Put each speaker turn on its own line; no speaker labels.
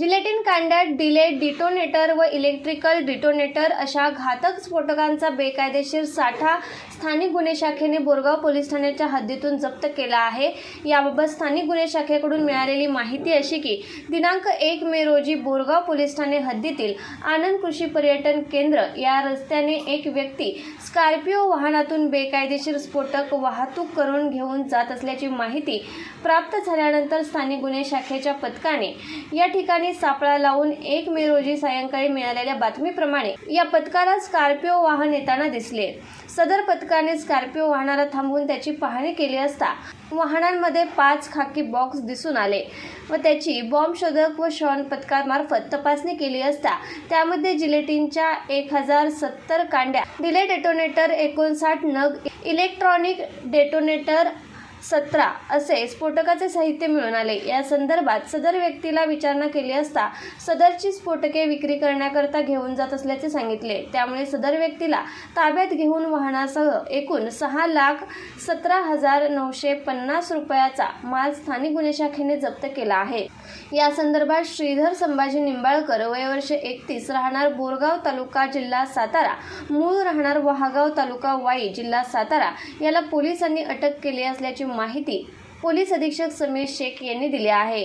Gelatin कांड्यात डिलेट detonator व इलेक्ट्रिकल डिटोनेटर अशा घातक स्फोटकांचा बेकायदेशीर साठा स्थानिक गुन्हे शाखेने बोरगाव पोलीस ठाण्याच्या हद्दीतून जप्त केला आहे. याबाबत स्थानिक गुन्हे शाखेकडून मिळालेली माहिती अशी की दिनांक एक मे रोजी बोरगाव पोलीस ठाणे हद्दीतील आनंद कृषी पर्यटन केंद्र या रस्त्याने एक व्यक्ती स्कॉर्पिओ वाहनातून बेकायदेशीर स्फोटक वाहतूक करून घेऊन जात असल्याची माहिती प्राप्त झाल्यानंतर स्थानिक गुन्हे शाखेच्या पथकाने या ठिकाणी सापळा लावून एक मे रोजी सायंकाळी मिळालेल्या बातमीप्रमाणे या पथकाला स्कॉर्पिओ वाहन येताना दिसले. सदर पथकाने स्कॉर्पिओ वाहनाला थांबवून त्याची पाहणी केली असता वाहनांमध्ये पाच खाकी बॉक्स दिसून आले व त्याची बॉम्ब शोधक व शॉन पथकामार्फत तपासणी केली असता त्यामध्ये जिलेटिनच्या एक हजार सत्तर कांड्या डिले डेटोनेटर एकोणसाठ नग इलेक्ट्रॉनिक डेटोनेटर सतरा असे स्फोटकाचे साहित्य मिळून आले. या संदर्भात सदर व्यक्तीला विचारणा केली असता सदरची स्फोटके विक्री करण्याकरता घेऊन जात असल्याचे सांगितले. त्यामुळे सदर व्यक्तीला ताब्यात घेऊन वाहनासह एकूण सहा लाख सतरा हजार नऊशे पन्नास रुपयाचा माल स्थानिक गुन्हे शाखेने जप्त केला आहे. या संदर्भात श्रीधर संभाजी निंबाळकर वयवर्ष एकतीस राहणार बोरगाव तालुका जिल्हा सातारा मूळ राहणार वहागाव तालुका वाई जिल्हा सातारा याला पोलिसांनी अटक केली असल्याची माहिती पोलीस अधीक्षक समीर शेख यांनी दिली आहे.